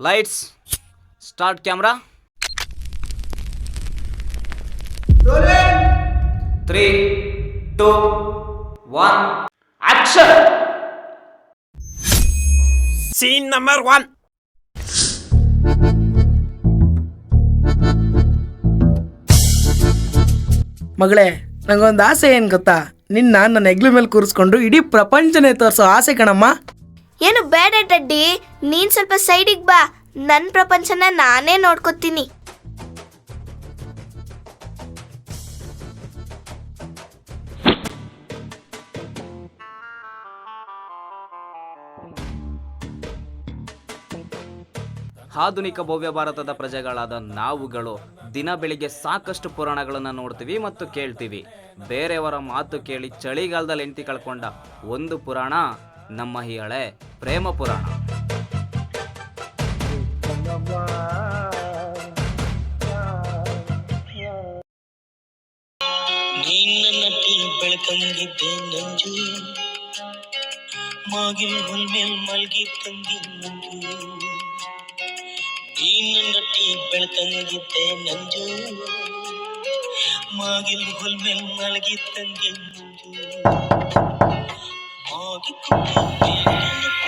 Lights start camera three two one action scene number one ಮಗಳೇ ನಂಗೊಂದು ಆಸೆ ಏನು ಗೊತ್ತಾ ನಿನ್ನ ನನ್ನ ಹೆಗ್ಲ ಮೇಲೆ ಕೂರಿಸ್ಕೊಂಡು ಇಡೀ ಪ್ರಪಂಚನೇ ತೋರಿಸೋ ಆಸೆ ಕಣಮ್ಮ ಏನು ಬೇಡ ಡಡ್ಡಿ, ನೀನ್ ಸ್ವಲ್ಪ ಸೈಡಿಗೆ ಬಾ. ನನ್ನ ಪ್ರಪಂಚನ ನಾನೇ ನೋಡ್ಕೊತೀನಿ. ಆಧುನಿಕ ಭವ್ಯ ಭಾರತದ ಪ್ರಜೆಗಳಾದ ನಾವುಗಳು ದಿನ ಬೆಳಿಗ್ಗೆ ಸಾಕಷ್ಟು ಪುರಾಣಗಳನ್ನು ನೋಡ್ತೀವಿ ಮತ್ತು ಕೇಳ್ತೀವಿ. ಬೇರೆಯವರ ಮಾತು ಕೇಳಿ ಚಳಿಗಾಲದಲ್ಲಿ ಹೆಂಡತಿ ಕಳ್ಕೊಂಡ ಒಂದು ಪುರಾಣ ನಮ್ಮ ಈ ಹಳೆ ಪ್ರೇಮ ಪುರಾಣ. ಬೆಳಕಂಗಿದ್ದೆ ನಂಜು. ಮಾಗಿಲ್ ಹುಲ್ಮೇಲ್ ಮಲ್ಗಿ ತಂಗಿ ನಂಜು. ನೀನ ನಟಿ ಬೆಳಕಂಗಿದ್ದೆ ನಂಜು. ಮಾಗಿಲ್ ಹುಲ್ಮೇಲ್ ಮಲ್ಗಿ ತಂಗಿ 我的姑姑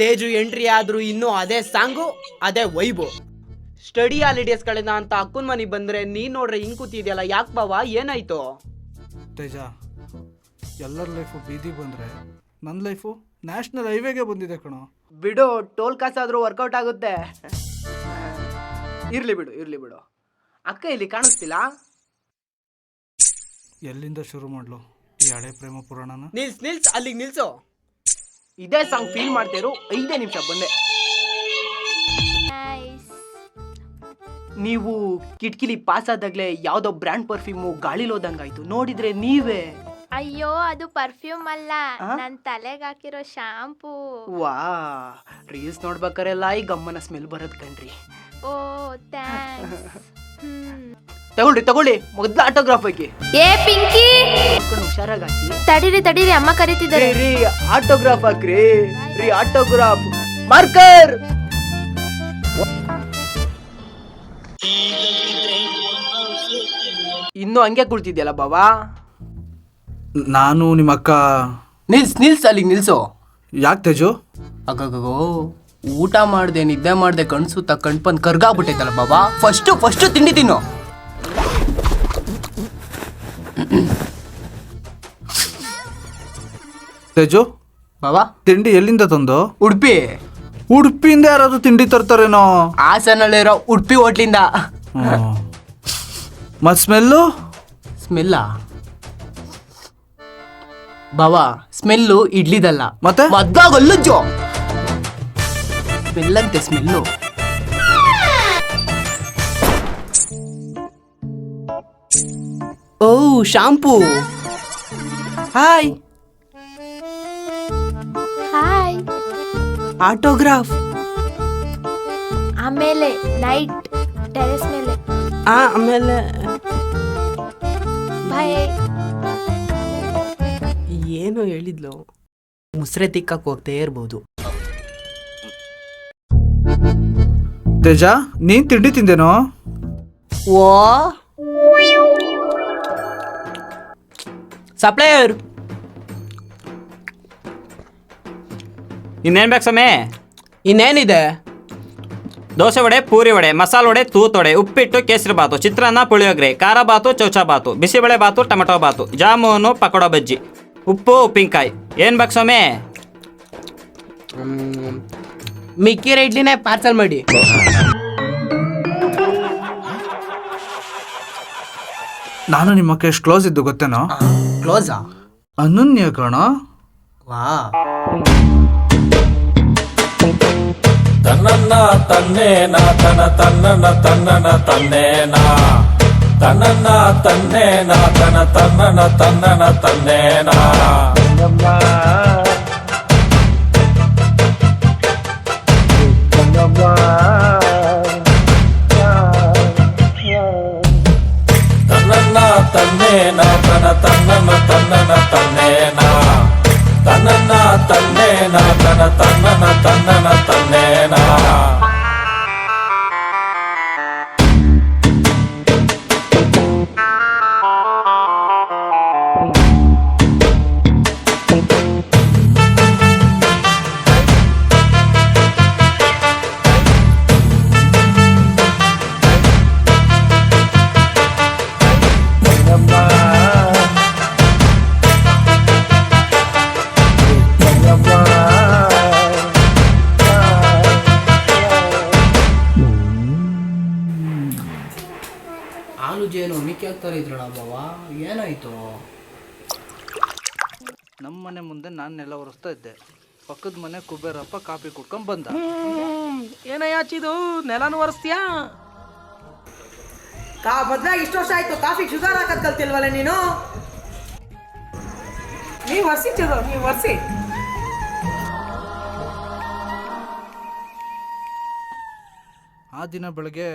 ತೇಜು ಎಂಟ್ರಿ ಆದ್ರೂ ಇನ್ನೂ ಅದೇ ಸಾಂಗು ಅದೇ ವೈಬು. ಸ್ಟಡಿ ಹಾಲಿಡೇಸ್ ಕಳೆದ ಅಂತ ಅಕ್ಕನ ಮನೆಗೆ ಬಂದ್ರೆ ನೀನ್ ನೋಡ್ರೆ ಹಿಂಗ್ ಕೂತಿದ್ಯಲ್ಲ ಯಾಕೆ ಬಾವ ಏನಾಯ್ತು? ತೇಜ ಎಲ್ಲರ ಲೈಫು ಬೀದಿ ಬಂದರೆ ನನ್ನ ಲೈಫು ನ್ಯಾಷನಲ್ ಹೈವೇಗೆ ಬಂದಿದೆ ಕಣೋ. ಬಿಡು ಟೋಲ್ ಕಾಸಾದ್ರೂ ವರ್ಕೌಟ್ ಆಗುತ್ತೆ. ಇರ್ಲಿ ಬಿಡು ಇರ್ಲಿ ಬಿಡು. ಅಕ್ಕ ಇಲ್ಲಿ ಕಾಣಿಸ್ತಿಲ್ಲ? ಎಲ್ಲಿಂದ ಶುರು ಮಾಡಲು ಈ ಹಳೆ ಪ್ರೇಮ ಪುರಾಣನ? ನಿಲ್ಸ್ ನಿಲ್ಸ್ ಅಲ್ಲಿಗೆ ನಿಲ್ಸು. ಇದೇ ಸಾಂಗ್ ಫೀಲ್ ಮಾಡ್ತಿರು ಐದೇ ನಿಮಿಷ ಬಂದೆ. ನೀವು ಕಿಟಕಿಲಿ ಪಾಸ್ ಆದಾಗ್ಲೇ ಯಾವ್ದೋ ಬ್ರ್ಯಾಂಡ್ ಪರ್ಫ್ಯೂಮು ಗಾಳಿಲೋದಂಗಾಯ್ತು ನೋಡಿದ್ರೆ ನೀವೇ. ಅಯ್ಯೋ ಅದು ಪರ್ಫ್ಯೂಮ್ ಅಲ್ಲ. ನನ್ನ ನನ್ ತಲೆಗೆ ಹಾಕಿರೋ ಶಾಂಪೂ ವಾ ರೀಲ್ಸ್ ನೋಡ್ಬೇಕಾರೆಲ್ಲ ಈ ಗಮ್ಮನ ಸ್ಮೆಲ್ ಬರೋದ್ ಕಣ್ರಿ. ಓ ಥ್ಯಾಂಕ್ಸ್ ತಗೊಳ್ರಿ ತಗೊಳ್ಳಿ. ಮೊದ್ಲ ಆಟೋಗ್ರಾಫ್ ಹೋಗಿ ಏ ಪಿಂಕಿ! ಹುಷಾರಾಗಿ ಹಾಕಿ. ತಡೀರಿ ತಡೀರಿ ಅಮ್ಮ ಕರೀತಿದ್ದಾರೆ. ರೀ ಆಟೋಗ್ರಾಫ್ ಹಾಕ್ರಿ. ರೀ ಆಟೋಗ್ರಾಫ್ ಮಾರ್ಕರ್! ಇನ್ನು ಹಂಗೆ ಕುಳ್ತಿದ್ಯಲ್ಲ ಬಾಬಾ ನಾನು ನಿಮ್ಮ ಅಕ್ಕ. ನಿಲ್ಸ್ ನಿಲ್ಸ್ ಅಲ್ಲಿಗೆ ನಿಲ್ಸು. ಯಾಕೆ ತೇಜು? ಅಗಗೋ ಊಟ ಮಾಡ್ದೆ ನಿದ್ದೆ ಮಾಡ್ದೆ ಕಣ್ಸುತ್ತ ಕಣ್ಪನ್ ಕರ್ಗಾಗ್ಬಿಟ್ಟೈತಲ್ಲ ಬಾಬಾ ಫಸ್ಟ್ ಫಸ್ಟ್ ತಿಂಡಿ ತಿನ್ನು. ತೇಜು ಬಾಬಾ. ತಿಂಡಿ ಎಲ್ಲಿಂದ ತಂದು? ಉಡುಪಿ. ಉಡುಪಿಯಿಂದ ಯಾರಾದ್ರೂ ತಿಂಡಿ ತರ್ತಾರೇನೋ? ಹಾಸನಲ್ಲಿರೋ ಉಡುಪಿ ಹೋಟ್ಲಿಂದ. ಮತ್ ಸ್ಮೆಲ್ಲು? ಸ್ಮೆಲ್ಲ? ಬಾಬಾ ಸ್ಮೆಲ್ಲು ಇಡ್ಲಿದಲ್ಲ. ಮತ್ತೆ? ಮದ್ದಾಗಲ್ಲಜ್ಜು ಸ್ಮೆಲ್ ಅಂತೆ ಸ್ಮೆಲ್ಲು. ಓ ಶಾಂಪೂ ಹಾಯ್ ಹಾಯ್ ಆಟೋಗ್ರಾಫ್ ಆಮೇಲೆ ನೈಟ್ ಟೆರೆಸ್ ಮೇಲೆ. ಆ ಆಮೇಲೆ. ಬಾಯ್ ಏನು ಹೇಳಿದ್ಲು. ಮುಸ್ರೆ ತಿಕ್ಕಕ್ಕೆ ಹೋಗ್ತೇ ಇರ್ಬೋದು. ತೇಜ ನೀನ್ ತಿಂಡಿ ತಿಂದೇನೋ? ಓ ಸಪ್ಲೈಯರ್. ಇನ್ನೇನು ಬೇಕು ಸಮೇ ಇನ್ನೇನಿದೆ? ದೋಸೆ ವಡೆ ಪೂರಿ ವಡೆ ಮಸಾಲೆ ವಡೆ ತೂತ್ ವಡೆ ಉಪ್ಪಿಟ್ಟು ಕೇಸರಿ ಬಾತು ಚಿತ್ರಾನ್ನ ಪುಳಿಯೋಗರೆ ಖಾರ ಬಾತು ಚೌಚಾ ಬಾತು ಬಿಸಿಬೇಳೆ ಬಾತು ಟೊಮೆಟೊ ಬಾತು ಜಾಮೂನು ಪಕೋಡ ಬಜ್ಜಿ ಉಪ್ಪು ಉಪ್ಪಿನಕಾಯಿ. ಏನು ಬೇಕು ಸ್ವಾಮಿ? ಮಿಕ್ಕಿರ ಇಡ್ಲಿನೇ ಪಾರ್ಸಲ್ ಮಾಡಿ. ನಾನು ನಿಮ್ಮ ಅಕ್ಕ ಎಷ್ಟು ಕ್ಲೋಸ್ ಇದ್ದು ಗೊತ್ತೇನೋ? ಕ್ಲೋಸಾ ಅನನ್ಯ ಕಣ. ವಾ. ತನ್ನನ್ನ ತನ್ನೇನ ತನ ತನ್ನನ ತನ್ನನ ತನ್ನೇನ. ತನ್ನನ್ನ ತನ್ನೇನ ತನ ತನ್ನನ ತನ್ನನ. ತನ್ನೇನ ಆಗ್ತಾರೆ ಇದ್ರಲ್ಲ ಬಾವ ಏನಾಯ್ತು? ನಮ್ಮ ಮನೆ ಮುಂದೆ ನಾನು ನೆಲ ಒರೆಸ್ತಾ ಇದ್ದೆ. ಪಕ್ಕದ ಮನೆ ಕುಬೇರಪ್ಪ ಕಾಫಿ ಕುಡ್ಕೊಂಡ್ ಬಂದ. ಏನಯ್ಯಾಚಿದು ನೆಲನು ಒರೆಸ್ತೀಯಾ? ಕಾ ಬದ್ಲಾಗಿ ಇಷ್ಟು ವರ್ಷ ಆಯ್ತು ಕಾಫಿ ಶುಗರ್ ಹಾಕದ್ ಕಲ್ತಿಲ್ವಲ್ಲ ನೀನು? ನೀವು ಒರ್ಸಿ ಚದು ನೀವು ಒರ್ಸಿ. ಆ ದಿನ ಬೆಳಗ್ಗೆ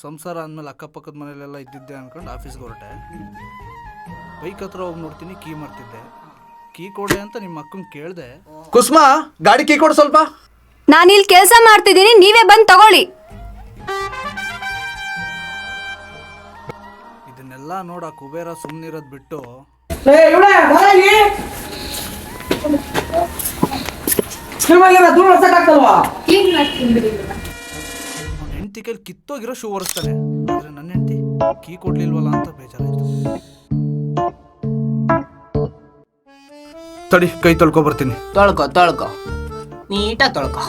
ಸಂಸಾರ ಅಂದಮೇಲೆ ಅಕ್ಕಪಕ್ಕದ ಮನೇಲೆಲ್ಲ ಇದ್ದಿದ್ದೆ ಅನ್ಕೊಂಡು ಆಫೀಸ್ಗೆ ಹೊರಟೆ. ಬೈಕ್ ಹತ್ರ ಹೋಗಿ ನೋಡ್ತೀನಿ ಕೀ ಮಾಡ್ತಿದ್ದೆ ಕೀ ಕೊಡೆ ಅಂತ ನಿಮ್ಮ ಅಕ್ಕನ ಕೇಳಿದೆ. ಕುಸುಮಾ ಗಾಡಿ ಕೀ ಕೊಡು ಸ್ವಲ್ಪ. ನಾನು ಇಲ್ಲಿ ಕೆಲಸ ಮಾಡ್ತಿದ್ದೀನಿ ನೀವೇ ಬಂದು ತಗೊಳ್ಳಿ. ಇದನ್ನೆಲ್ಲ ನೋಡ ಕುಬೇರ ಸುಮ್ಮನಿರೋದು ಬಿಟ್ಟು. ಅವ್ನ ಹೆಂಡತಿ ಕೈಲಿ ಕಿತ್ತೋಗಿರೋ ಶೂ ಒರೆಸ್ತಾನೆ ಆದರೆ ನನ್ನ ಹೆಂಡತಿ ಕೀ ಕೊಡ್ಲಿಲ್ವಲ್ಲ ಅಂತ ಬೇಜಾರಾಯ್ತು. ತಡಿ ಕೈ ತೊಳ್ಕೊ ಬರ್ತೀನಿ. ತೊಳ್ಕೊ ತೊಳ್ಕೊ. ನೀಟಾಗಿ ತೊಳ್ಕೊ.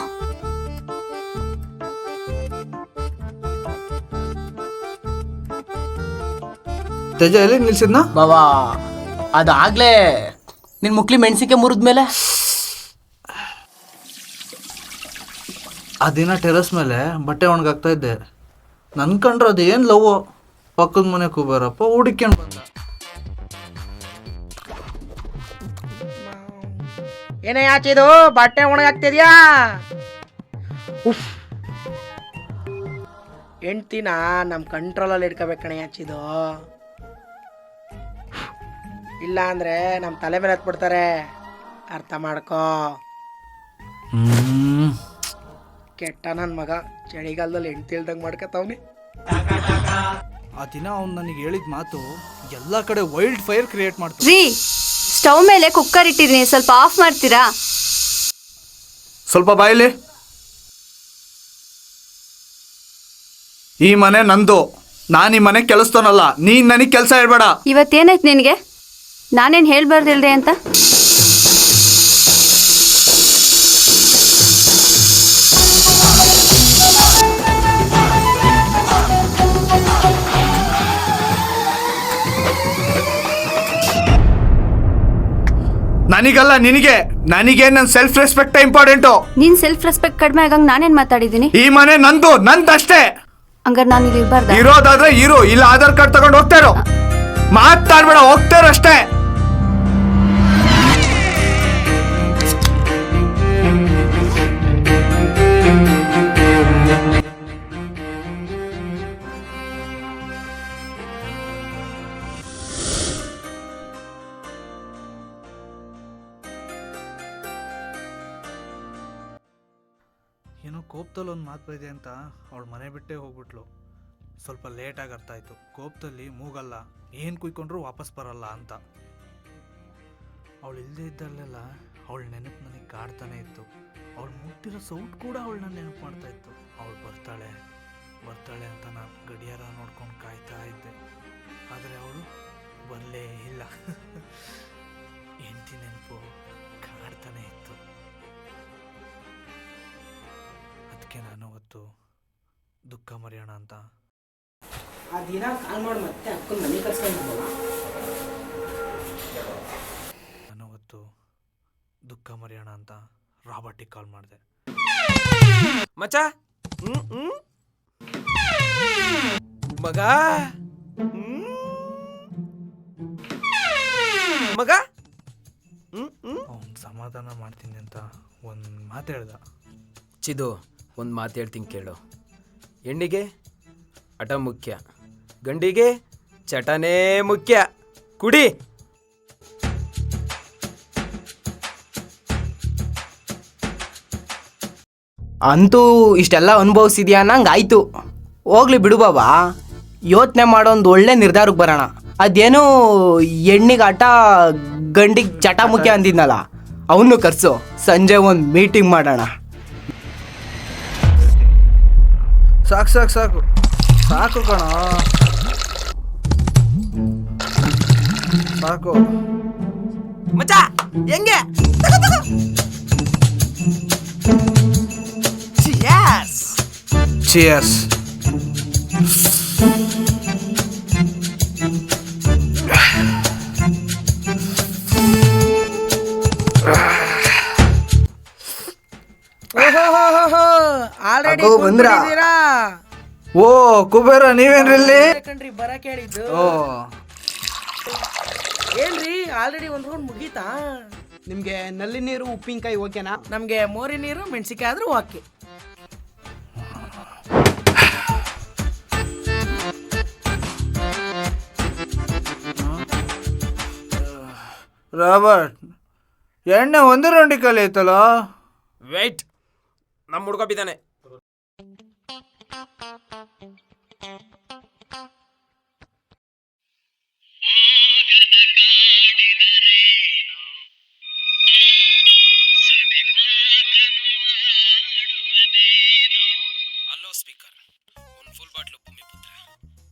ತೇಜ ಎಲ್ಲಿ ನಿಲ್ಸಿದ್ನ? ಬಾವಾ ಅದಾಗ್ಲೇ ನಿನ್ ಮುಕ್ಲಿ ಮೆಣಸಿಕೆ ಮುರಿದ್ಮೇಲೆ? ಆ ದಿನ ಟೆರಸ್ ಮೇಲೆ ಬಟ್ಟೆ ಒಣಗಾಗ್ತಾ ಇದ್ದೆ. ನನ್ ಕಂಡ್ರೆ ಅದೇನ್ ಲವ್ ಪಕ್ಕದ ಮನೆ ಕುಬೇರಪ್ಪ ಹುಡುಕ್ಯಂಡ್ ಬಂದ. ಏನಯ್ಯಾಚಿದು ಬಟ್ಟೆ ಒಣಗಾಗ್ತಿದ್ಯಾ ಉಫ್. ಹೆಂಡ್ತಿನ ನಮ್ಮ ಕಂಟ್ರೋಲಲ್ಲಿ ಇಟ್ಕೋಬೇಕಣೆ ಯಾಚಿದು ಇಲ್ಲ ಅಂದರೆ ನಮ್ಮ ತಲೆ ಮೇಲೆ ಹತ್ಬಿಡ್ತಾರೆ. ಅರ್ಥ ಮಾಡ್ಕೋ. ಕೆಟ್ಟ ನನ್ನ ಮಗ. ಚಳಿಗಾಲದಲ್ಲಿ ಹೆಂಡ್ತಿ ಇಲ್ದಂಗೆ ಮಾಡ್ಕೊತಾವ್ನಿ ಆ ದಿನ ಅವ್ನು ನನಗೆ ಹೇಳಿದ ಮಾತು ಎಲ್ಲ ಕಡೆ ವೈಲ್ಡ್ ಫೈರ್ ಕ್ರಿಯೇಟ್ ಮಾಡ್ತಾರೆ ರೀ ಸ್ಟವ್ ಮೇಲೆ ಕುಕ್ಕರ್ ಇಟ್ಟಿದ್ದೀನಿ ಸ್ವಲ್ಪ ಆಫ್ ಮಾಡ್ತೀರಾ? ಸ್ವಲ್ಪ ಬಾಯಿಲಿ ಈ ಮನೆ ನಂದು. ನಾನು ಈ ಮನೆ ಕೆಲಸ್ತೋನಲ್ಲ ನೀನ್ ನನಗೆ ಕೆಲಸ ಹೇಳ್ಬೇಡ. ಇವತ್ತೇನಾಯ್ತು ನಿನಗೆ? ನಾನೇನು ಹೇಳ್ಬಾರ್ದಿಲ್ದೆ ಅಂತ? ನನಗಲ್ಲ ನಿನಗೆ. ನನಗೆ ನನ್ನ ಸೆಲ್ಫ್ ರೆಸ್ಪೆಕ್ಟ್ ಇಂಪಾರ್ಟೆಂಟು ನಿನ್ ಸೆಲ್ಫ್ ರೆಸ್ಪೆಕ್ಟ್ ಕಡಿಮೆ ಆಗಂಗ್ ನಾನೇನ್ ಮಾತಾಡಿದೀನಿ? ಈ ಮನೆ ನಂದು ನಂದಷ್ಟೇ. ಹಂಗಾರೆ ನಾನು ಇಲ್ಲಿ ಇರಬಾರ್ದ? ಇರೋದಾದ್ರೆ ಇರು ಇಲ್ಲ ಆಧಾರ್ ಕಾರ್ಡ್ ತಗೊಂಡು ಹೋಗ್ತಾ ಇರೋ. ಮಾತಾಡ್ಬೇಡ ಹೋಗ್ತಾ ಇರು ಅಷ್ಟೇ. ಕೋಪದಲ್ಲಿ ಒಂದು ಮಾತು ಇದೆ ಅಂತ ಅವಳು ಮನೆ ಬಿಟ್ಟೇ ಹೋಗ್ಬಿಟ್ಲು. ಸ್ವಲ್ಪ ಲೇಟಾಗಿ ಅರ್ಥ ಆಯ್ತು ಕೋಪದಲ್ಲಿ ಮೂಗಲ್ಲ, ಏನು ಕುಯ್ಕೊಂಡ್ರು ವಾಪಸ್ ಬರಲ್ಲ ಅಂತ. ಅವಳು ಇಲ್ಲದೇ ಇದ್ದಲ್ಲೆಲ್ಲ ಅವಳ ನೆನಪು ನನಗೆ ಕಾಡ್ತಾನೆ ಇತ್ತು. ಅವಳು ಮುಟ್ಟಿರೋ ಸೌಟ್ ಕೂಡ ಅವಳನ್ನ ನೆನಪು ಮಾಡ್ತಾ ಇತ್ತು. ಅವಳು ಬರ್ತಾಳೆ ಬರ್ತಾಳೆ ಅಂತ ನಾನು ಗಡಿಯಾರ ನೋಡ್ಕೊಂಡು ಕಾಯ್ತಾ ಇದ್ದೆ. ಆದರೆ ಅವಳು ಬರಲೇ ಇಲ್ಲ. ಹೆಂಡತಿ ನೆನಪು ಕಾಡ್ತಾನೆ ಇತ್ತು. ಅದಕ್ಕೆ ನಾನು ಅವತ್ತು ದುಃಖ ಮರೆಯೋಣ ಅಂತ. ಆ ದಿನ ಕಾಲ್ ಮಾಡಿ ಮತ್ತೆ ಅಕ್ಕನ ಮನೆ ಕಳ್ಸ್ಕೊಂಡು ನಾನು ಅವತ್ತು ದುಃಖ ಮರೆಯೋಣ ಅಂತ ರಾಬರ್ಟಿಗೆ ಕಾಲ್ ಮಾಡಿದೆ. ಮಚ ಹ್ಮ್ ಹ್ಮ್? ಮಗ? ಹ್ಮ್? ಮಗ? ಹ್ಮ್? ಹ್ಮ್. ಅವ್ನು ಸಮಾಧಾನ ಮಾಡ್ತೀನಿ ಅಂತ ಒಂದು ಮಾತು ಹೇಳ್ದ. ಚಿದು ಒಂದು ಮಾತು ಹೇಳ್ತೀನಿ ಕೇಳು. ಹೆಣ್ಣಿಗೆ ಹಠ ಮುಖ್ಯ, ಗಂಡಿಗೆ ಚಟನೇ ಮುಖ್ಯ. ಕುಡಿ. ಅಂತೂ ಇಷ್ಟೆಲ್ಲ ಅನುಭವಿಸಿದ್ಯಾ ಅನ್ನಂಗೆ ಆಯ್ತು. ಹೋಗ್ಲಿ ಬಿಡು ಬಾಬಾ. ಯೋಚನೆ ಮಾಡೋ ಒಂದು ಒಳ್ಳೆ ನಿರ್ಧಾರಕ್ಕೆ ಬರೋಣ. ಅದೇನು ಹೆಣ್ಣಿಗೆ ಆಟ ಗಂಡಿಗೆ ಚಟ ಮುಖ್ಯ ಅಂದಿದ್ನಲ್ಲ, ಅವನು ಕರ್ಸು. ಸಂಜೆ ಒಂದು ಮೀಟಿಂಗ್ ಮಾಡೋಣ. ಸಾಕು ಸಾಕು ಸಾಕು ಸಾಕು ಕಣ ಸಾಕು ಮಚ ಹೆಂಗೆ ಚಿಯರ್ಸ್ ಆಲ್ರೆಡಿ ಅಗೋ, ಬಂದ್ರಾ? ಓ ಕುಬೇರ ನೀವೇನ್ರಲ್ಲಿ? ಕಣ್ರಿ ಬರಕ್ ಹೇಳಿದ್ದು ಓ. ಏನ್ರಿ ಆಲ್ರೆಡಿ ಒಂದ್ ರೌಂಡ್ ಮುಗೀತಾ? ನಿಮಗೆ ನಲ್ಲಿ ನೀರು ಉಪ್ಪಿನಕಾಯಿ ಓಕೆನಾ? ನಮ್ಗೆ ಮೋರಿ ನೀರು ಮೆಣಸಿಕಾಯಿ ಆದ್ರೂ ಓಕೆ. ರಾಬರ್ಟ್ ಎಣ್ಣೆ ಒಂದು ರೌಂಡಿ ಖಾಲಿ ವೆಯ್ಟ್ ವೇಟ್ ನಮ್ಮ ಹುಡುಗ ಬಿದ್ದಾನೆ. ಅಲ್ಲೋ ಸ್ಪೀಕರ್ ಒಂದು ಫುಲ್ ಬಾಟ್ಲು ಭೂಮಿಪುತ್ರ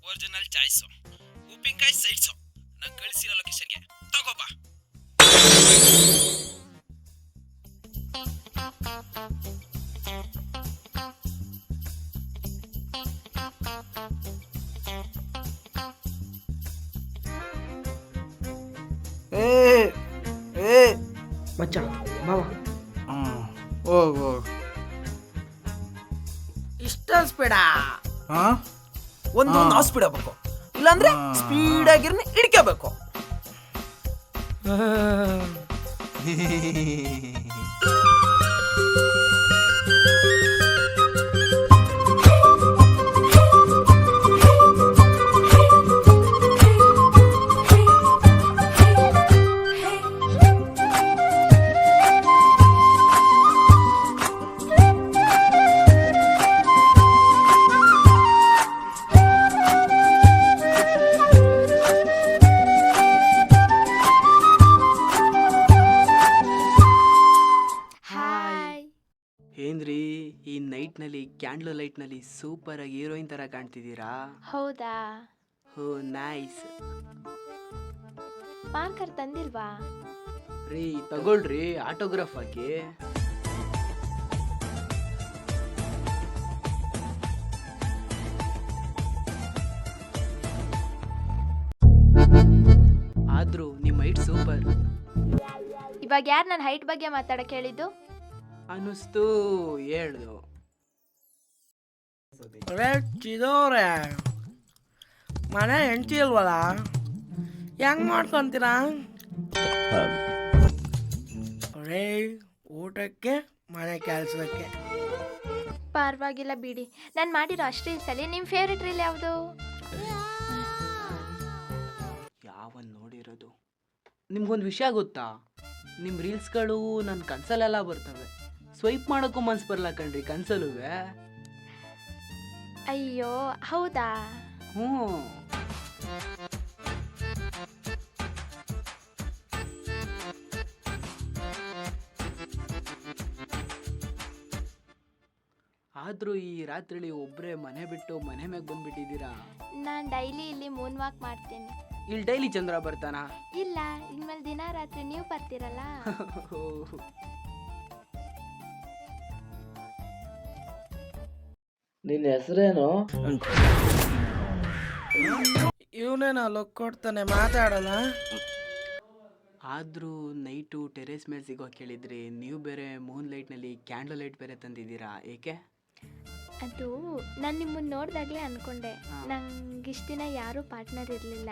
ಒರಿಜಿನಲ್ ಚಾಯ್ಸು ಉಪ್ಪಿನಕಾಯಿ ಸೈಡ್ಸು ನಾನು ಕಳಿಸಿರೋ ಲೊಕೇಶನ್ಗೆ ತಗೋಬಾ ಏ ಏ. ಮಚ್ಚ ಬಾವ ಹ್ಮ್ ಹೋಗ್ ಹೋಗ್. ಇಷ್ಟ ಸ್ಪೀಡ? ಹಾ? ಒಂದು ಒಂದು ಹಾಸ್ಪಿಡ್ ಆಗ್ಬೇಕು ಇಲ್ಲಾಂದ್ರೆ ಸ್ಪೀಡ್ ಆಗಿರ್ನ ಹಿಡ್ಕೋಬೇಕು ನೈಟ್ನಲ್ಲಿ ಲೈಟ್ ಲೈಟ್ನಲ್ಲಿ ಸೂಪರ್ ಆಗಿ ಹೀರೋಯಿನ್ ಥರ ಕಾಣ್ತಿದ್ದೀರಾ? ಹೌದಾ? ಹೋ ನೈಸ್. ಮಾರ್ಕರ್ ತಂದಿಲ್ವಾ? ರೀ ತಗೊಳ್ರಿ ಆಟೋಗ್ರಾಫ್ ಹಾಕಿ. ಆದ್ರೂ ನಿಮ್ಮ ಹೈಟ್ ಸೂಪರ್ ಇವಾಗ ಯಾರು ನನ್ನ ಹೈಟ್ ಬಗ್ಗೆ ಮಾತಾಡಕ್ಕೆ ಹೇಳಿದ್ದು? ಅನ್ನಿಸ್ತು ಹೇಳ್ದು. ಚಿದೋರೆ ಮನೆ ಹೆಂಡತಿ ಇಲ್ವಲ್ಲ? ಹೆಂಗ್ ಮಾಡ್ಕೊಂತೀರಾ? ರೇ ಊಟಕ್ಕೆ ಮನೆ ಕೆಲಸಕ್ಕೆ. ಪರವಾಗಿಲ್ಲ ಬಿಡಿ. ನಾನು ಮಾಡಿರೋ ಅಷ್ಟೇ ಸಲ. ನಿಮ್ಮ ಫೇವ್ರೆಟ್ ರೀಲ್ ಯಾವುದು? ಯಾವ ನೋಡಿರೋದು? ನಿಮ್ಗೊಂದು ವಿಷಯ ಗೊತ್ತಾ? ನಿಮ್ಮ ರೀಲ್ಸ್ಗಳು ನನ್ನ ಕನ್ಸಲೆಲ್ಲ ಬರ್ತವೆ. ಸ್ವೈಪ್ ಮಾಡೋಕ್ಕೂ ಮನ್ಸು ಬರಲ್ಲ ಕಣ್ರಿ ಕನ್ಸಲ್ಲುವೆ. ಅಯ್ಯೋ ಹೌದಾ? ಹ್ಞೂ. ಆದ್ರೂ ಈ ರಾತ್ರಿಲಿ ಒಬ್ರೆ ಮನೆ ಬಿಟ್ಟು ಮನೆ ಮೇಲೆ ಬಂದ್ಬಿಟ್ಟಿದ್ದೀರಾ? ನಾನು ಡೈಲಿ ಇಲ್ಲಿ ಮೂನ್ ವಾಕ್ ಮಾಡ್ತೀನಿ. ಇಲ್ಲಿ ಡೈಲಿ ಚಂದ್ರ ಬರ್ತಾನ? ಇಲ್ಲ ಇನ್ಮೇಲೆ ದಿನ ರಾತ್ರಿ ನೀವು ಬರ್ತೀರಲ್ಲ? ನಿನ್ನ ಹೆಸರೇನು? ಇವನೇನ ಲೊಕ್ ಕೊಡ್ತಾನೆ ಮಾತಾಡಲ್ಲ? ಆದರೂ ನೈಟು ಟೆರೇಸ್ ಮೇಲೆ ಸಿಗೋ ಕೇಳಿದ್ರಿ ನೀವು ಬೇರೆ ಮೂನ್ ಲೈಟ್ನಲ್ಲಿ ಕ್ಯಾಂಡಲ್ ಲೈಟ್ ಬೇರೆ ತಂದಿದ್ದೀರಾ ಏಕೆ? ಅದು ನಾನು ನಿಮ್ಮನ್ನು ನೋಡಿದಾಗಲೇ ಅಂದ್ಕೊಂಡೆ ನಂಗೆ ಇಷ್ಟು ದಿನ ಯಾರೂ ಪಾರ್ಟ್ನರ್ ಇರಲಿಲ್ಲ.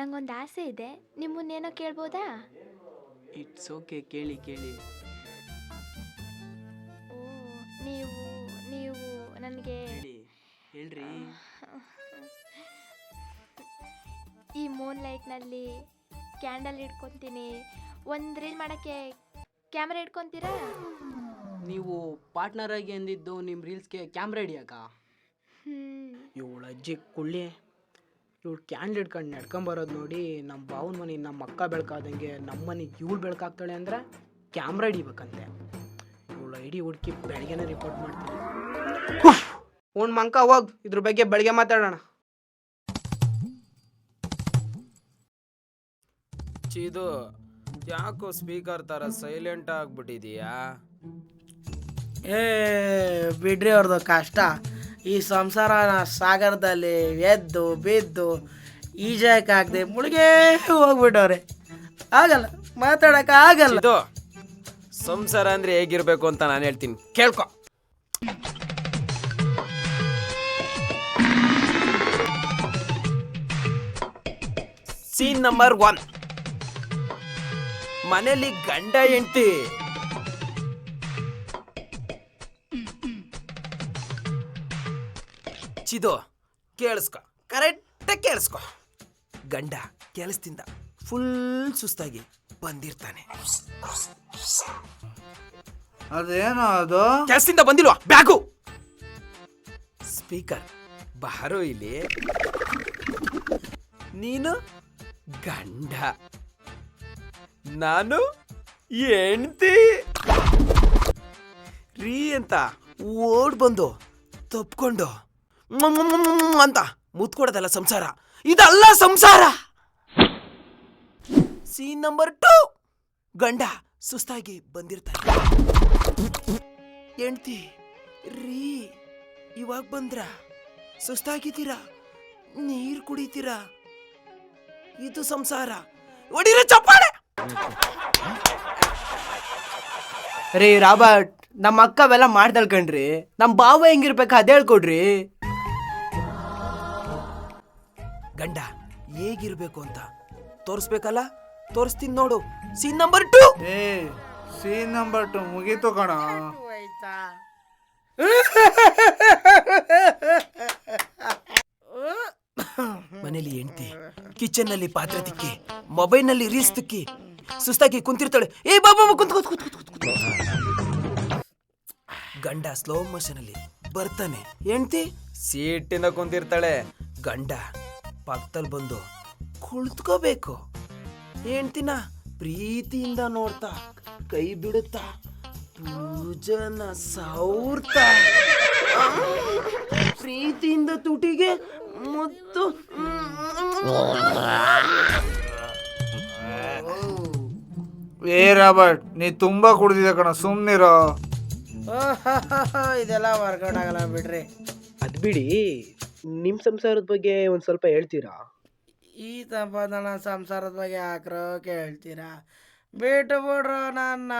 ನಂಗೊಂದು ಆಸೆ ಇದೆ. ನಿಮ್ಮನ್ನೇನೋ ಕೇಳ್ಬೋದಾ? ಇಟ್ಸ್ ಓಕೆ ಕೇಳಿ ಕೇಳಿ. ಓ ನೀವು ನೀವು ನನಗೆ ಹೇಳಿ ಹೇಳ್ರಿ. ಈ ಮೂನ್ ಲೈಟ್ನಲ್ಲಿ ಕ್ಯಾಂಡಲ್ ಇಟ್ಕೊತೀನಿ. ಒಂದು ರೀಲ್ ಮಾಡೋಕ್ಕೆ ಕ್ಯಾಮ್ರಾ ಇಟ್ಕೊತೀರಾ? ನೀವು ಪಾರ್ಟ್ನರ್ ಆಗಿ ಅಂದಿದ್ದು ನಿಮ್ಮ ರೀಲ್ಸ್ಗೆ ಕ್ಯಾಮ್ರಾ ಹಿಡಿಯಕ್ಕ ಇವಳು ಅಜ್ಜಿ ಕುಳ್ಳಿ. ಇವಳು ಕ್ಯಾಂಡಲ್ ಹಿಡ್ಕೊಂಡು ನಡ್ಕೊಂಬರೋದು ನೋಡಿ ನಮ್ಮ ಬಾವನ ಮನೆ ನಮ್ಮ ಅಕ್ಕ ಬೆಳಕಾದಂಗೆ ನಮ್ಮ ಮನೆ ಇವಳು ಬೆಳಕಾಗ್ತಾಳೆ ಅಂದರೆ ಕ್ಯಾಮ್ರಾ ಹಿಡಿಬೇಕಂತೆ. ಇವಳು ಐಡಿ ಹುಡುಕಿ ಬೆಳಗ್ಗೆನೇ ರಿಪೋರ್ಟ್ ಮಾಡ್ತೀನಿ. ಉಣ್ ಮಂಕ ಹೋಗ್. ಇದ್ರ ಬಗ್ಗೆ ಬೆಳಗ್ಗೆ ಮಾತಾಡೋಣ. ಚಿದು ಯಾಕೋ ಸ್ಪೀಕರ್ ತರ ಸೈಲೆಂಟ್ ಆಗ್ಬಿಟ್ಟಿದೀಯಾ? ಏ ಬಿಡ್ರಿ ಅವ್ರದ್ದು ಕಷ್ಟ. ಈ ಸಂಸಾರನ ಸಾಗರದಲ್ಲಿ ಎದ್ದು ಬಿದ್ದು ಈಜಕ್ಕಾಗದೆ ಮುಳುಗೇ ಹೋಗ್ಬಿಟ್ಟವ್ರೆ. ಆಗಲ್ಲ ಮಾತಾಡಕ್ಕೆ ಆಗಲ್ಲ ಸಂಸಾರ ಅಂದ್ರೆ ಹೇಗಿರ್ಬೇಕು ಅಂತ ನಾನು ಹೇಳ್ತೀನಿ. ಕೇಳ್ಕೊ. ಸೀನ್ ನಂಬರ್ ಒನ್ ಮನೆಯಲ್ಲಿ ಗಂಡ ಹೆಂಡತಿ. ಚಿದು ಕೇಳಿಸ್ಕೊ. ಕರೆಕ್ಟಾಗಿ ಕೇಳಿಸ್ಕೊ. ಗಂಡ ಕೆಲಸದಿಂದ ಫುಲ್ ಸುಸ್ತಾಗಿ ಬಂದಿರ್ತಾನೆ. ಅದೇನೋ ಅದು? ಕೆಲಸದಿಂದ ಬಂದಿಲ್ವಾ? ಬ್ಯಾಗು! ಸ್ಪೀಕರ್ ಬಾರೋ ಇಲ್ಲಿ. ನೀನು? ಗಂಡ. ನಾನು ಹೆಂಡ್ತಿ. ರೀ ಅಂತ ಓಡ್ ಬಂದು ತಪ್ಕೊಂಡು ಅಂತ ಮುತ್ಕೊಡೋದಲ್ಲ ಸಂಸಾರ. ಇದಲ್ಲ ಸಂಸಾರ. Scene number two. ಗಂಡ ಸುಸ್ತಾಗಿ ಬಂದಿರ್ತಾರೆ ಹೆಂಡ್ತಿ, ರೀ, ಇವಾಗ ಬಂದ್ರ? ಸುಸ್ತಾಗಿದ್ದೀರಾ? ನೀರು ಕುಡಿತೀರಾ? ಇದು ಸಂಸಾರ. ಒಡಿರ ಚಪ್ಪಾಳೆ. ರೀ ರಾಬರ್ಟ್ ನಮ್ಮ ಅಕ್ಕ ಅವೆಲ್ಲ ಮಾಡ್ದಳ್ ಕಣ್ರಿ ನಮ್ಮ ಬಾವ ಹೆಂಗಿರ್ಬೇಕು ಅದ ಹೇಳ್ಕೊಡ್ರಿ. ಗಂಡ ಹೇಗಿರ್ಬೇಕು ಅಂತ ತೋರಿಸ್ಬೇಕಲ್ಲ? ತೋರಿಸ್ತೀನಿ ನೋಡು. ಸೀನ್ ನಂಬರ್ ಟು ಏ ಸೀನ್ ನಂಬರ್ ಟು ಮುಗೀತು ಕಣ. ಮನೇಲಿ ಹೆಂಡ್ತಿ ಕಿಚನ್ನಲ್ಲಿ ಪಾತ್ರೆ ತಿಕ್ಕಿ ಮೊಬೈಲ್ನಲ್ಲಿ ರೀಲ್ಸ್ ತಿಕ್ಕಿ, ಸುಸ್ತಾಗಿ ಕುಂತಿರ್ತಾಳೆ. ಏ ಬಾಬಾ ಕುಂತ್ ಕುತ್ ಕುತ್ ಕುತ್ ಕುಂತ್. ಗಂಡ ಸ್ಲೋ ಮೋಷನ್ ಅಲ್ಲಿ ಬರ್ತಾನೆ. ಹೆಂಡ್ತಿ? ಸೀಟಿಂದ ಕುಂತಿರ್ತಾಳೆ. ಗಂಡ ಪಕ್ಕದಲ್ಲಿ ಬಂದು ಕುಳಿತುಕೋಬೇಕು. ಹೆಂಡ್ತಿನ ಪ್ರೀತಿಯಿಂದ ನೋಡ್ತಾ, ಕೈ ಬಿಡುತ್ತಾ, ಪೂಜನ ಸೌರ್ತಾ. ಪ್ರೀತಿಯಿಂದ ತುಟಿಗೆ ಮುತ್ತು ಏ ರಾಬರ್ಟ್ ನೀ ತುಂಬಾ ಕುಡ್ದಿದೆ ಕಣ ಸುಮ್ನಿರೋ. ಇದೆಲ್ಲ ವರ್ಕೌಟ್ ಆಗಲ್ಲ ಬಿಡ್ರಿ. ಅದು ಬಿಡಿ ನಿಮ್ಮ ಸಂಸಾರದ ಬಗ್ಗೆ ಒಂದು ಸ್ವಲ್ಪ ಹೇಳ್ತೀರಾ? ಈ ಸಂಪಾದನ ಸಂಸಾರದ ಬಗ್ಗೆ ಹಾಕ್ರೋ ಕೇಳ್ತೀರಾ ಬಿಟ್ಟು ಬಿಡ್ರೋ ನನ್ನ.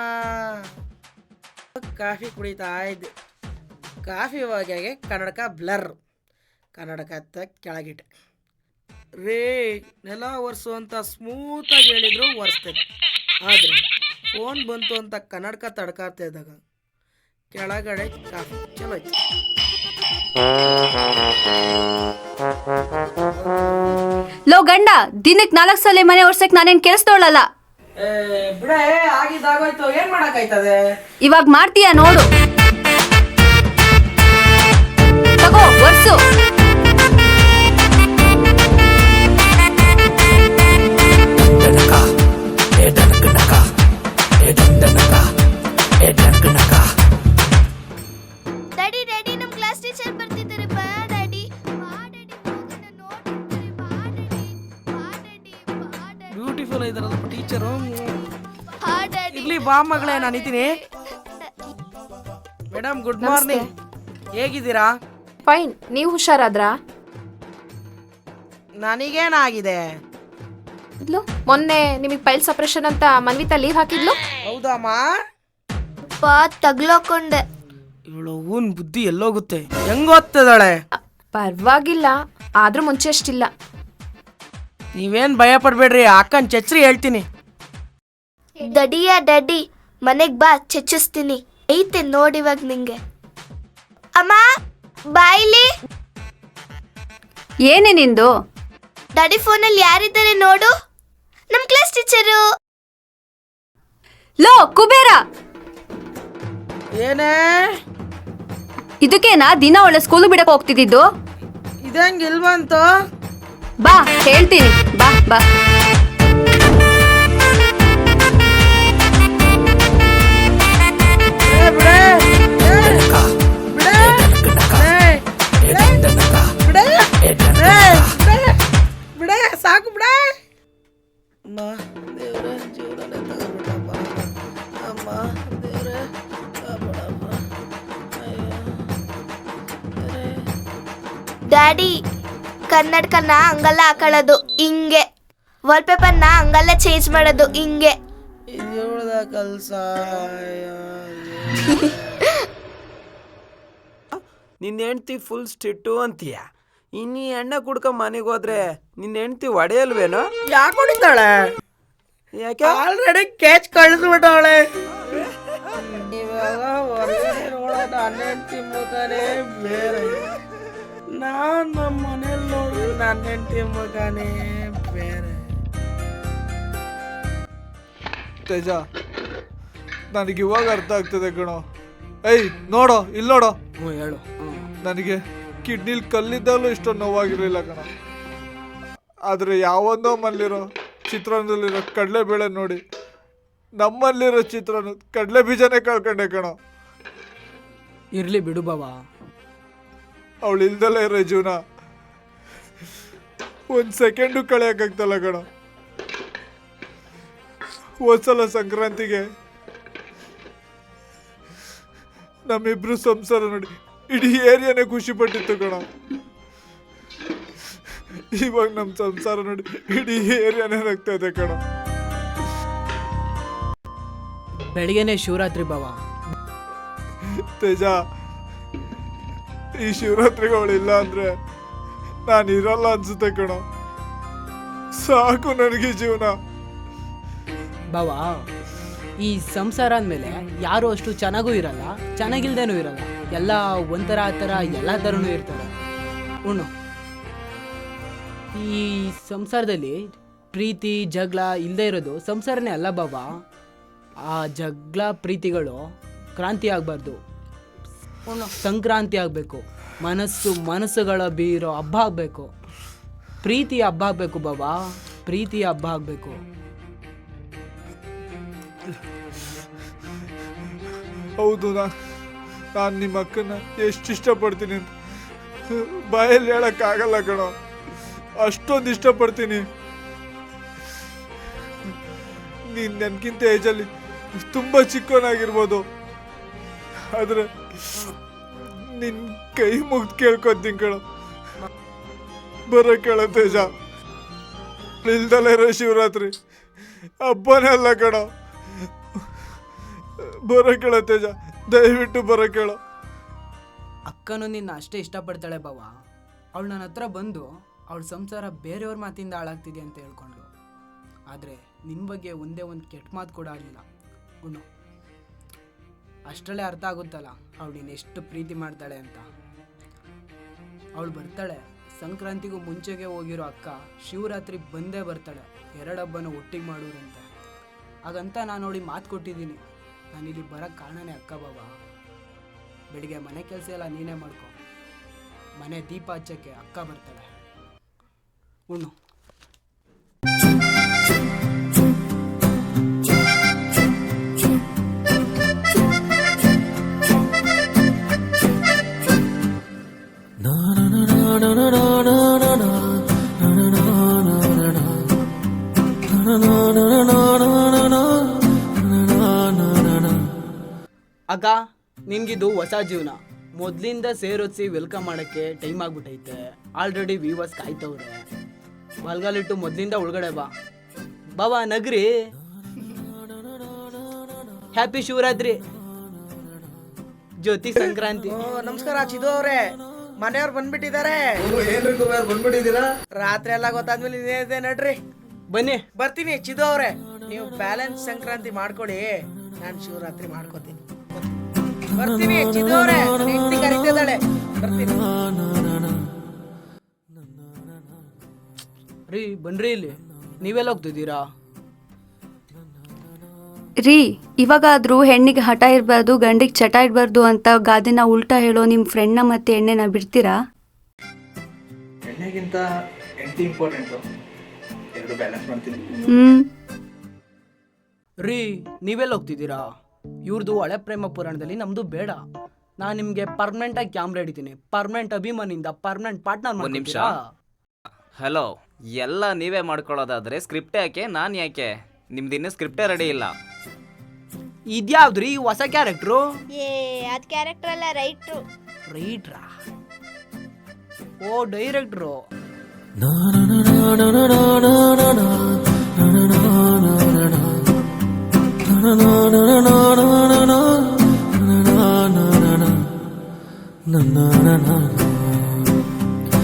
ಕಾಫಿ ಕುಡಿತಾ ಇದ್ದೆ. ಕಾಫಿ ಬಗೆಗೆ ಕನ್ನಡಕ ಬ್ಲರ್. ಕನ್ನಡಕ ಎತ್ತ ಕೆಳಗಿಟ್ಟೆ. ರೇ ನೆಲ ಒರೆಸು ಅಂತ ಸ್ಮೂತಾಗಿ ಹೇಳಿದ್ರು ಒರೆಸ್ತೇನೆ ಆದರೆ ಫೋನ್ ಬಂತು ಅಂತ ಕನ್ನಡಕ ತಡ್ಕಾತಾ ಇದ್ದಾಗ ಕೆಳಗಡೆ ಕಾಫಿ ಚಲೋ ಲೋ ಗಂಡ ದಿನಕ್ಕೆ ನಾಲ್ಕು ಸಲ ಮನೆ ಒರ್ಸಕ್ ನಾನೇನ್ ಕೆಲಸದೋಳಲ್ಲ ಬಿಡೆ ಆಗಿದ್ದಾಗೋಯ್ತು ಏನ್ ಮಾಡಕ್ಕಾಯ್ತದೆ? ಇವಾಗ ಮಾಡ್ತೀಯ ನೋಡು. ತಗೋ ಒರ್ಸು. ಡ್ಯಾಡಿ ಡ್ಯಾಡಿ ನಮ್ಮ ಕ್ಲಾಸ್ ಟೀಚರ್ ಬರ್ತಿದ್ದಾರೆ ಬಾ ಡ್ಯಾಡಿ ಬಾ ಡ್ಯಾಡಿ ಹೋಗೋಣ ನೋಡ್ತಿರ್ತಾರೆ. ಬಾ ಡ್ಯಾಡಿ ಬಾ ಡ್ಯಾಡಿ ಬಾ ಡ್ಯಾಡಿ. Beautiful teacher daddy. ಇರ್ಲಿ ಬಾ ಮಗಳೇ ನಾನು ಇದ್ದೀನಿ. ಮೇಡಮ್ ಗುಡ್ ಮಾರ್ನಿಂಗ್ ಹೇಗಿದ್ದೀರಾ? ಫೈನ್ ನೀವು ಹುಷಾರಾದ್ರಾ? ನನಗೇನಾಗಿದೆ? ಇದ್ಲು ಮೊನ್ನೆ ನಿಮಗೆ ಫೈಲ್ ಸಪ್ರೆಷನ್ ಅಂತ ಮನ್ವಿತಾ ಲೀವ್ ಹಾಕಿದ್ಲು? ಹೌದಮ್ಮ. ಬಾ ತಗ್ಲೋಕೊಂಡೆ ಇವಳು ಹೂನ್ ಬುದ್ಧಿ ಎಲ್ಲೋಗುತ್ತೆ. ಹೆಂಗ್ ಓದ್ತದಾಳೆ ಪರವಾಗಿಲ್ಲ. ಆದ್ರೂ ಮುಂಚೆ ಅಷ್ಟಿಲ್ಲ. ನೀವೇನ್ ಭಯ ಪಡ್ಬೇಡ್ರಿ ಅಕ್ಕನ್ ಚಚ್ರಿ ಹೇಳ್ತೀನಿ. ದಡಿಯ ಡಡಿ ಮನೆಗ್ ಬಾ ಚಚ್ಚಿಸ್ತೀನಿ. ಐತೆ ನೋಡಿವಾಗ ನಿಂಗೆ. ಅಮ್ಮ ಬಾಯ್ಲಿ ಏನೇ ನಿಂದು? ಡಡಿ ಫೋನಲ್ಲಿ ಯಾರಿದ್ದಾರೆ ನೋಡು. ನಮ್ ಕ್ಲಾಸ್ ಟೀಚರು. ಲೋ ಕುಬೇರ! ಏನೇ? ಇದಕ್ಕೇನಾ ದಿನ ಒಳ್ಳೆ ಸ್ಕೂಲ್ ಬಿಡಕ್ ಹೋಗ್ತಿದ್ದಿದ್ದು? ಇದಂಗ್ ಇಲ್ವಂತು ಬಾ ಹೇಳ್ತೀನಿ. ಬಾ ಬಾ. ಏ, ಬಿಡೆ. ಬಿಡೆ. ಬಿಡೆ. ಬಿಡೆ, ಅಮ್ಮ ದೇವ್ರೆ ಜೀವನನೇ ತಗೊಂಡ್ಬಿಟ್ಟಪ್ಪ ಅಮ್ಮ ದೇವ್ರೆ ಕಾಪಾಡಪ್ಪ. ಅಯ್ಯೋ ದೇವ್ರೆ. ಡ್ಯಾಡಿ ಕನ್ನಡಕನ ಹಂಗಲ್ಲ ಹಾಕೊಳ್ಳೋದು ಹಿಂಗೆ. ವಾಲ್ಪೇಪರ್ನ ಹಂಗಲ್ಲ ಚೇಂಜ್ ಮಾಡೋದು ಹಿಂಗೆ. ಕೆಲಸ ಕಲ್ಸ. ಅಯ್ಯೋ, ನಿನ್ನ ಹೆಂಡ್ತಿ ಫುಲ್ ಸ್ಟಿಟ್ಟು ಅಂತೀಯ? ಇನ್ನೀ ಎಣ್ಣೆ ಕುಡ್ಕ ಮನೆಗೆ ಹೋದ್ರೆ ನಿನ್ನ ಹೆಂಡತಿ ಹೊಡೆಯಲ್ವೇನೋ ಯಾಕೆ ಹೊಡಿತಾಳೆ ಯಾಕೆ? ಆಲ್ರೆಡಿ ಕ್ಯಾಚ್ ಕಳಿಸ್ಬಿಟ್ಟವಳೆ. ಇವಾಗ ಹೊರಗಡೆ ನೋಡೋದು ನನ್ನ ಹೆಂಡತಿ ಮುಖನೇ ಬೇರೆ. ನಾನು ನಮ್ಮ ಮನೇಲಿ ನೋಡಿದ್ರೆ ನನ್ನ ಹೆಂಡತಿ ಮುಖನೇ ಬೇರೆ. ತೇಜ ನನಗೆ ಇವಾಗ ಅರ್ಥ ಆಗ್ತದೆ ಕಣೋ. ಏಯ್ ನೋಡೋ ಇಲ್ಲಿ ನೋಡೋ. ಹ್ಞೂ ಹೇಳು. ನನಗೆ ಕಿಡ್ನಿಲಿ ಕಲ್ಲಿದ್ದಾಗಲೂ ಇಷ್ಟೊಂದು ನೋವಾಗಿರಲಿಲ್ಲ ಕಣ. ಆದರೆ ಯಾವೊಂದೋ ಮಲ್ಲಿರೋ ಚಿತ್ರಾನ್ನದಲ್ಲಿರೋ ಕಡಲೆಬೇಳೆ ನೋಡಿ ನಮ್ಮಲ್ಲಿರೋ ಚಿತ್ರಾನ್ನ ಕಡಲೆ ಬೀಜನೇ ಕಳ್ಕೊಂಡೆ ಕಣೋ. ಇರ್ಲಿ ಬಿಡು ಬಾವಾ. ಅವಳು ಇಲ್ದಲೇ ಇರೋ ಜೀವನ. ಒಂದು ಸೆಕೆಂಡು ಕಳೆಯೋಕ್ಕಾಗ್ತಲ್ಲ ಕಣೋ. ಹೋದ್ಸಲ ಸಂಕ್ರಾಂತಿಗೆ ನಮ್ಮಿಬ್ರು ಸಂಸಾರ ನೋಡಿ ಇಡೀ ಏರಿಯಾನೇ ಖುಷಿ ಪಟ್ಟಿತ್ತು ಕಣ. ಇವಾಗ ನಮ್ಮ ಸಂಸಾರ ನೋಡಿ ಇಡೀ ಏರಿಯಾನೇ ನಗ್ತಾ ಇದೆ ಕಣ. ಬೆಳಿಗ್ಗೆನೆ ಶಿವರಾತ್ರಿ ಬಾವ ತೇಜ ಈ ಶಿವರಾತ್ರಿಗಳು ಇಲ್ಲ ಅಂದ್ರೆ ನಾನು ಇರಲ್ಲ ಅನ್ಸುತ್ತೆ ಕಣ. ಸಾಕು ನನಗೆ ಜೀವನ. ಬಾವ ಈ ಸಂಸಾರ ಅಂದಮೇಲೆ ಯಾರು ಅಷ್ಟು ಚೆನ್ನಾಗೂ ಇರಲ್ಲ ಚೆನ್ನಾಗಿಲ್ದೇನೂ ಇರಲ್ಲ. ಎಲ್ಲ ಒಂಥರ ಆ ಥರ ಎಲ್ಲ ಥರನೂ ಇರ್ತಾರೆ. ಉಣ್ಣು. ಈ ಸಂಸಾರದಲ್ಲಿ ಪ್ರೀತಿ, ಜಗಳ ಇಲ್ಲದೆ ಇರೋದು ಸಂಸಾರನೇ ಅಲ್ಲ ಬಾಬಾ ಆ ಜಗಳ ಪ್ರೀತಿಗಳು ಕ್ರಾಂತಿ ಆಗಬಾರ್ದು. ಸಂಕ್ರಾಂತಿ ಆಗಬೇಕು. ಮನಸ್ಸು, ಮನಸ್ಸುಗಳ ಬೀರೋ ಹಬ್ಬ ಆಗಬೇಕು. ಪ್ರೀತಿ ಹಬ್ಬ ಆಗಬೇಕು ಬಾಬಾ ಪ್ರೀತಿ ಹಬ್ಬ ಆಗಬೇಕು. ಹೌದು ನಾ ನಾನು ನಿಮ್ಮ ಅಕ್ಕನ ಎಷ್ಟು ಇಷ್ಟಪಡ್ತೀನಿ ಅಂತ. ಬಾಯಲ್ಲಿ ಹೇಳೋಕ್ಕಾಗಲ್ಲ ಕಣೋ. ಅಷ್ಟೊಂದು ಇಷ್ಟಪಡ್ತೀನಿ. ನೀನು ನನಗಿಂತ ಏಜಲ್ಲಿ ತುಂಬ ಚಿಕ್ಕವನಾಗಿರ್ಬೋದು. ಆದರೆ ನಿನ್ನ ಕೈ ಮುಗ್ದು ಕೇಳ್ಕೊತೀನಿ ಕಣೋ ಬರೋ ಕೇಳ ತೇಜ. ಇಲ್ದಲೇ ಇರೋ ಶಿವರಾತ್ರಿ. ಹಬ್ಬನೇ ಅಲ್ಲ ಕಣೋ. ಬರೋ ಕೇಳ ತೇಜ. ದಯವಿಟ್ಟು ಬರೋ ಕೇಳ. ಅಕ್ಕನು ನಿನ್ನ ಅಷ್ಟೇ ಇಷ್ಟಪಡ್ತಾಳೆ ಬಾವ ಅವಳು ನನ್ನ ಹತ್ರ ಬಂದು ಅವಳ ಸಂಸಾರ ಬೇರೆಯವ್ರ ಮಾತಿಂದ ಹಾಳಾಗ್ತಿದೆ ಅಂತ ಹೇಳ್ಕೊಂಡ್ಳು. ಆದರೆ ನಿನ್ನ ಬಗ್ಗೆ ಒಂದೇ ಒಂದು ಕೆಟ್ಟ ಮಾತು ಕೂಡ ಆಗಲಿಲ್ಲ. ಉಣ್ಣು ಅಷ್ಟರಲ್ಲೇ ಅರ್ಥ ಆಗುತ್ತಲ್ಲ ಅವಳು ನೀನು ಎಷ್ಟು ಪ್ರೀತಿ ಮಾಡ್ತಾಳೆ ಅಂತ. ಅವಳು ಬರ್ತಾಳೆ, ಸಂಕ್ರಾಂತಿಗೂ ಮುಂಚೆಗೆ ಹೋಗಿರೋ ಅಕ್ಕ ಶಿವರಾತ್ರಿ ಬಂದೇ ಬರ್ತಾಳೆ, ಎರಡು ಹಬ್ಬನ ಒಟ್ಟಿಗೆ ಮಾಡೋರಂತೆ. ಹಾಗಂತ ನಾನು ಅವಳಿಗೆ ಮಾತು ಕೊಟ್ಟಿದ್ದೀನಿ. ನಾನಿಲ್ಲಿ ಬರೋಕ್ಕೆ ಕಾರಣನೇ ಅಕ್ಕ ಬಾಬಾ ಬೆಳಿಗ್ಗೆ ಮನೆ ಕೆಲಸ ಎಲ್ಲ ನೀನೇ ಮಾಡ್ಕೊ. ಮನೆ ದೀಪ ಹಚ್ಚಕ್ಕೆ ಅಕ್ಕ ಬರ್ತಾಳೆ. ಉಣ್ಣು ಅಕ್ಕ ನಿನ್ಗಿದು ಹೊಸ ಜೀವನ. ಮೊದಲಿಂದ ಸೇರೊತ್ಸಿ ವೆಲ್ಕಮ್ ಮಾಡಕ್ಕೆ ಟೈಮ್ ಆಗ್ಬಿಟ್ಟೈತೆ ಆಲ್ರೆಡಿ ವ್ಯೂವರ್ಸ್ ಕಾಯ್ತವ್ರೆ. ಬಲ್ಗಾಲಿಟ್ಟು ಮೊದಲಿಂದ ಒಳಗಡೆ ಬಾ. ಬಾಬಾ ನಗ್ರಿ. ಹ್ಯಾಪಿ ಶಿವರಾತ್ರಿ. ಜ್ಯೋತಿ ಸಂಕ್ರಾಂತಿ. ಓ ನಮಸ್ಕಾರ ಚಿದು ಅವ್ರೆ. ಮನೆಯವ್ರು ಬಂದ್ಬಿಟ್ಟಿದ್ದಾರೆ. ಬಂದ್ಬಿಟ್ಟಿದ್ದೀರಾ? ರಾತ್ರಿ ಎಲ್ಲ ಗೊತ್ತಾದ್ಮೇಲೆ ಇದೇ ನಡ್ರಿ. ಬನ್ನಿ. ಬರ್ತೀನಿ ಚಿದು ಅವ್ರೆ. ನೀವು ಬ್ಯಾಲೆನ್ಸ್ ಸಂಕ್ರಾಂತಿ ಮಾಡ್ಕೊಳ್ಳಿ ನಾನು ಶಿವರಾತ್ರಿ ಮಾಡ್ಕೋತೀನಿ. ಬರ್ತೀನಿ ಚಿದು ಅವ್ರೆ. ಕರಿತಿದ್ದಾಳೆ. ಬರ್ತೀನಿ. ರೀ ಬನ್ರಿ ಇಲ್ಲಿ. ನೀವೆಲ್ಲ ಹೋಗ್ತಿದ್ದೀರಾ? ರೀ ಇವಾಗಾದ್ರೂ ಹೆಣ್ಣಿಗೆ ಹಠ ಇರಬಾರ್ದು ಗಂಡಿಗೆ ಚಟ ಇರಬಾರ್ದು ಅಂತ ಗಾದೆನ ಉಲ್ಟಾ ಹೇಳೋ ನಿಮ್ಮ ಫ್ರೆಂಡ್ನ ಮತ್ತೆ ಎಣ್ಣೆನ ಬಿಡ್ತೀರಾ? ಹೆಂಡತಿ ಇಂಪಾರ್ಟೆಂಟ್ ಎರಡು ಬ್ಯಾಲೆನ್ಸ್ ಮಾಡ್ತೀನಿ. ಹ್ಮ್. ರೀ ನೀವೆಲ್ಲ ಹೋಗ್ತಿದ್ದೀರಾ? ಇವ್ರದ್ದು ಹಳೆ ಪ್ರೇಮ ಪುರಾಣದಲ್ಲಿ ನಮ್ದು ಬೇಡ. ನಾನು ನಿಮಗೆ ಪರ್ಮನೆಂಟ್ ಆಗಿ ಕ್ಯಾಮ್ರಾ ಹಿಡಿತೀನಿ. ಪರ್ಮನೆಂಟ್ ಅಭಿಮಾನಿಯಿಂದ ಪರ್ಮನೆಂಟ್ ಪಾರ್ಟ್ನರ್ ಒಂದು ನಿಮಿಷ. ಹಲೋ ಎಲ್ಲ ನೀವೇ ಮಾಡ್ಕೊಳ್ಳೋದಾದ್ರೆ ಸ್ಕ್ರಿಪ್ಟ್ ಯಾಕೆ ನಾನು ಯಾಕೆ ನಿಮ್ದು ಇನ್ನೂ ಸ್ಕ್ರಿಪ್ಟೇ ರೆಡಿ ಇಲ್ಲ ಇದ್ಯಾವ್ದ್ರಿ ಹೊಸ ಕ್ಯಾರೆಕ್ಟ್ರು ಏ ಅದು ಕ್ಯಾರೆಕ್ಟರ್ ಅಲ್ಲ ರೈಟ್ರು ರೈಟ್ರಾ ಓ ಡೈರೆಕ್ಟ್ರು ನನ್ನ